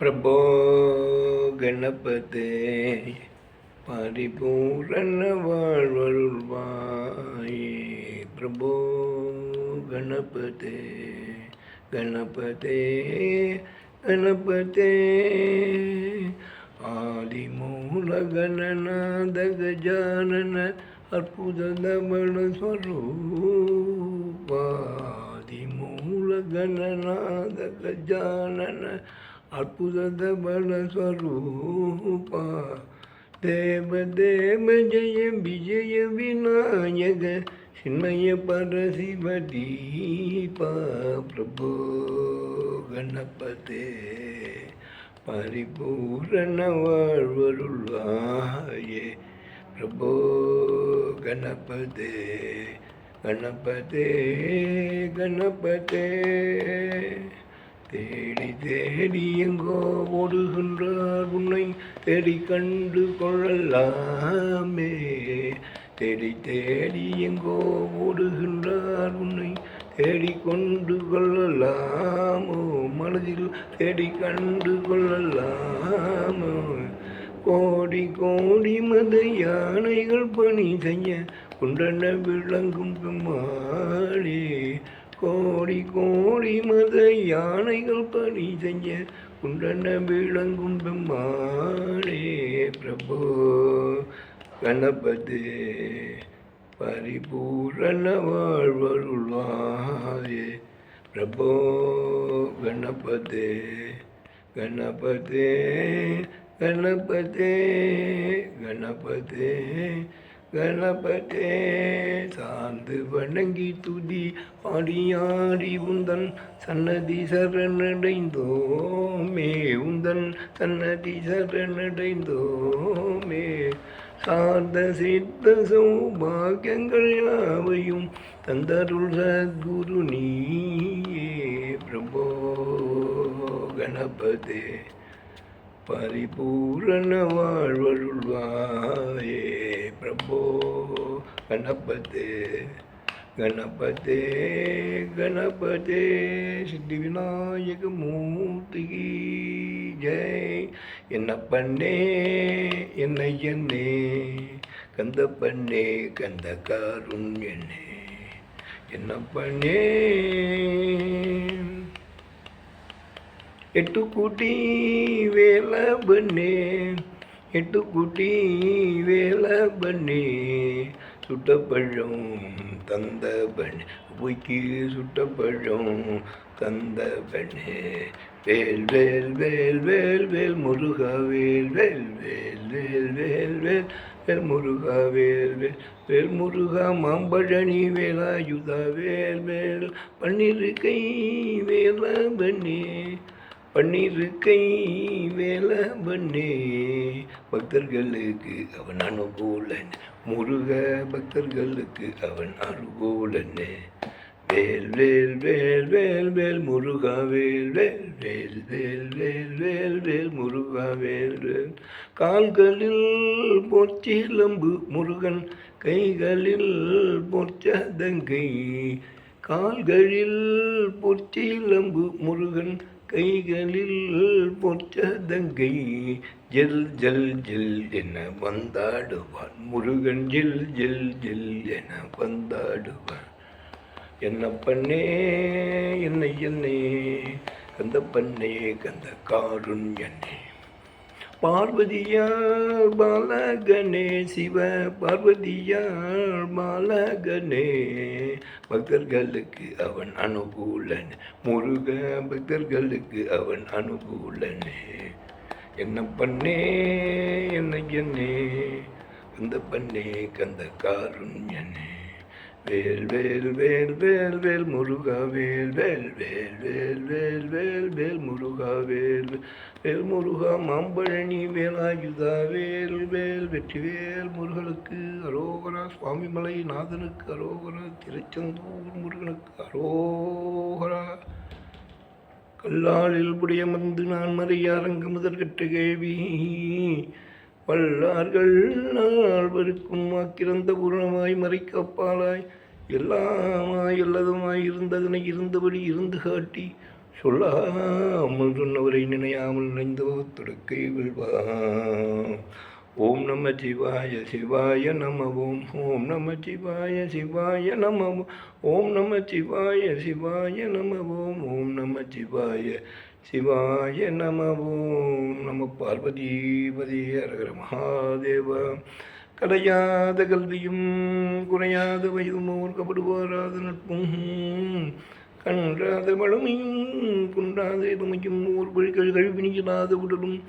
பிரபோ கணபதே பரிபூரண வாழ்வருள்வாயே. பிரபோ கணபதே கணபதே. கணபதே ஆதிமூல கணநாத கஜானன அற்புத தமண ஸ்வரூபாதிமூல கணநாத கஜானன அற்புத பல ஸ்வரூபா தேவ தேவ ஜெய விஜய விநாயக சின்மய பரசிவ தீபா. பிரபு கணபதே பரிபூரண வாழ்வருள்வாயே. பிரபோ கணபதே கணபதே கணபதே. தேடி தேடி எங்கோ ஓடுகின்றார் உன்னை தேடி கண்டு கொள்ளலாமே. தேடி தேடி எங்கோ ஓடுகின்றார் உன்னை தேடி கொண்டு கொள்ளலாமோ. மனதில் தேடி கண்டு கொள்ளலாமோ. கோடி கோடி மத யானைகள் பணி செய்ய குண்டன விளங்கும் பெம்மாளே. கோடி கோடி மத யானைகள் பணி செஞ்ச குண்டன விளங்கும் பெம்மாளே பிரபு. கணபதி பரிபூரண வாழ்வருள்வாயே பிரபோ. கணபதே கணபதே கணபதே கணபதே கணபதே சார்ந்து வணங்கி துதி ஆடியாடி உந்தன் சன்னதி சரணடைந்தோமே. உந்தன் சன்னதி சரணடைந்தோமே. சார்ந்த சித்த சௌபாகியங்கள் யாவையும் தந்தருள் சத்குரு நீயே. பிரபோ கணபதே. பரிபூரண வாழ்வருள்வாயே. பிரபோ கணபதே கணபதே கணபதே. சித்தி விநாயக மூர்த்தி ஜெய். என்ன பண்ணே என்னை என்னே கந்த பண்ணே கந்த காருண்யனே என்ன பண்ணே எட்டு கூட்டி வேலை பண்ணே எட்டு கூட்டி வேலை பண்ணே சுட்டப்பழம் தந்த பண்ணு பொய்க்கு சுட்டப்பழம் தந்த பண்ணே வேல் வேல் வேல் வேல் வேல் முருகா வேல் வேல் வேல் வேல் வேல் வேல் வேல் முருகா வேல் வேல் வேல் முருகா மாம்பழனி வேலாயுதா வேல் வேல் பன்னிருக்கை வேல பண்ணே பன்னிருக்கை வேலை பண்ணே பக்தர்களுக்கு அவன் அனுகூலன் முருக பக்தர்களுக்கு அவன் அனுகூலன் வேல் வேல் வேல் வேல் வேல் முருகா வேல் வேல் வேல் வேல் வேல் வேல் வேல் முருகா வேல் வேல் கால்களில் பொற்சிலம்பு முருகன் கைகளில் பொற்சதங்கை கால்களில் பொற்சிலம்பு முருகன் கைகளில் பொற்றதங்கை ஜெல் ஜல் ஜெல் என வந்தாடுவான். முருகன் ஜெல் ஜெல் ஜெல் என வந்தாடுவான். என்ன பண்ணே என்னை என்னே கந்த பண்ணே கந்த காருண்யனே பார்வதியார் பாலகனே சிவ பார்வதியார் பாலகனே. பக்தர்களுக்கு அவன் அனுகூலன். முருக பக்தர்களுக்கு அவன் அனுகூலனே. என்ன பண்ணே என்ன என்னே கந்த பண்ணே கந்த காருண்யனே. வேல் வேல் வேல் வேல் வேல் முருகா வேல் வேல் வேல் வேல் வேல் வேல் வேல் முருகா வேல் வேல் முருகா மாம்பழனி வேலாயுதா வேல் வேல் வெற்றிவேல் முருகனுக்கு அரோகரா சுவாமிமலை நாதனுக்கு அரோகரா திருச்செந்தூர் முருகனுக்கு அரோகரா கல்லாலில் புடியமர்ந்து நான் மறையாரங்க முதற்கட்ட கேவி வல்லார்கள் நால்வருக்கும் வாக்கிறந்த பூரணமாய் மறைக்கப்பாலாய். எல்லாமாய் எல்லாதுமாய் இருந்ததனை இருந்தபடி இருந்து காட்டி சொல்லாமல் சொன்னவரை நினையாமல் நினைந்தவ தொடக்கை விழ்வான் ஓம் நம சிவாய சிவாய நம ஓம் ஓம் நம சிவாய சிவாய நம ஓம். நம சிவாய சிவாய நம ஓம் ஓம் நம சிவாய சிவாய நம ஓம் நம பார்வதிபதி அரகர மகாதேவா. கடையாத கல்வியும் குறையாத வயதும் ஓர்க்கப்படுவாராத நட்பும். கன்றாத வளமையும் குன்றாத எதுமையும் ஒரு வழி கழுவினியில்லாத உடலும்.